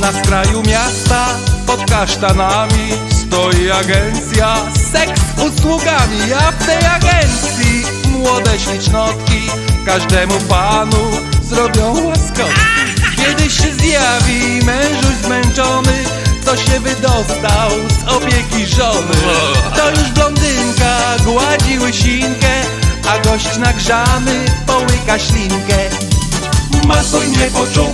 Na skraju miasta pod kasztanami stoi agencja seks usługami. Ja w tej agencji młode ślicznotki każdemu panu zrobią łaskotki. Kiedyś się zjawi mężuś zmęczony, co się wydostał z opieki żony. To już blondynka gładzi łysinkę, a gość nagrzany połyka ślinkę. Masuj mnie po czuku, masuj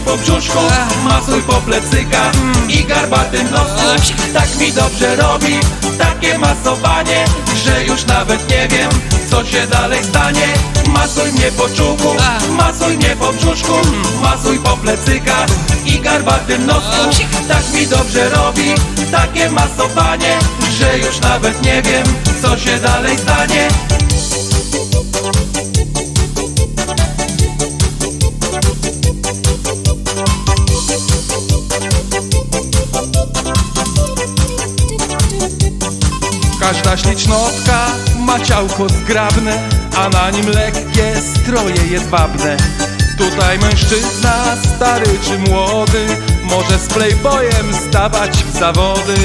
po brzuszku Masuj po plecykach i garbatym nosku Tak mi dobrze robi, takie masowanie Że już nawet nie wiem, co się dalej stanie. Masuj mnie po czuku, masuj mnie po brzuszku Masuj po plecykach i garbatym nosku Tak mi dobrze robi, takie masowanie Że już nawet nie wiem, co się dalej stanie Każda ślicznotka ma ciałko zgrabne, a na nim lekkie stroje jedwabne. Tutaj mężczyzna, stary czy młody, może z playboyem zdawać w zawody.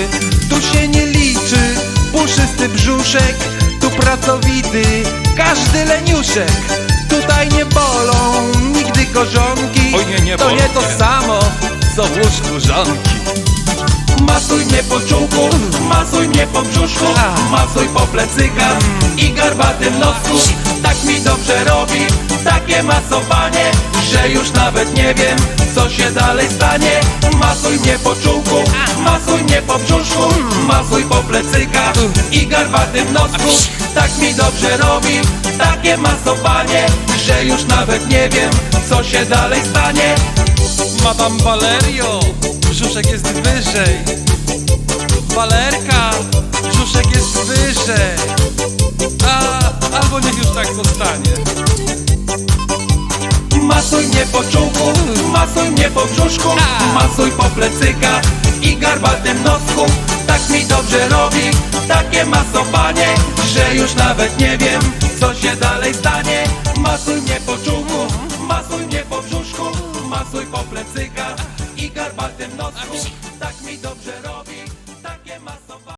Tu się nie liczy puszysty brzuszek, tu pracowity każdy leniuszek. Tutaj nie bolą nigdy korzonki, Oj, nie, nie to nie to samo, co w łóżku żonki. Masuj mnie po czułku, masuj mnie po brzuszku Masuj po plecykach i garbatym nosku. Tak mi dobrze robi, takie masowanie Że już nawet nie wiem, co się dalej stanie. Masuj mnie po czułku, masuj mnie po brzuszku Masuj po plecykach i garbatym nosku. Tak mi dobrze robi, takie masowanie Że już nawet nie wiem, co się dalej stanie. Madame Valerio, brzuszek jest wyżej. Walerka, brzuszek jest wyżej. A, albo niech już tak zostanie. Masuj mnie po czułku, masuj mnie po brzuszku Masuj po plecykach i garbatym nosku Tak mi dobrze robi, takie masowanie Że już nawet nie wiem, co się dalej stanie Masuj mnie po czułku, masuj mnie po brzuszku Masuj po I'm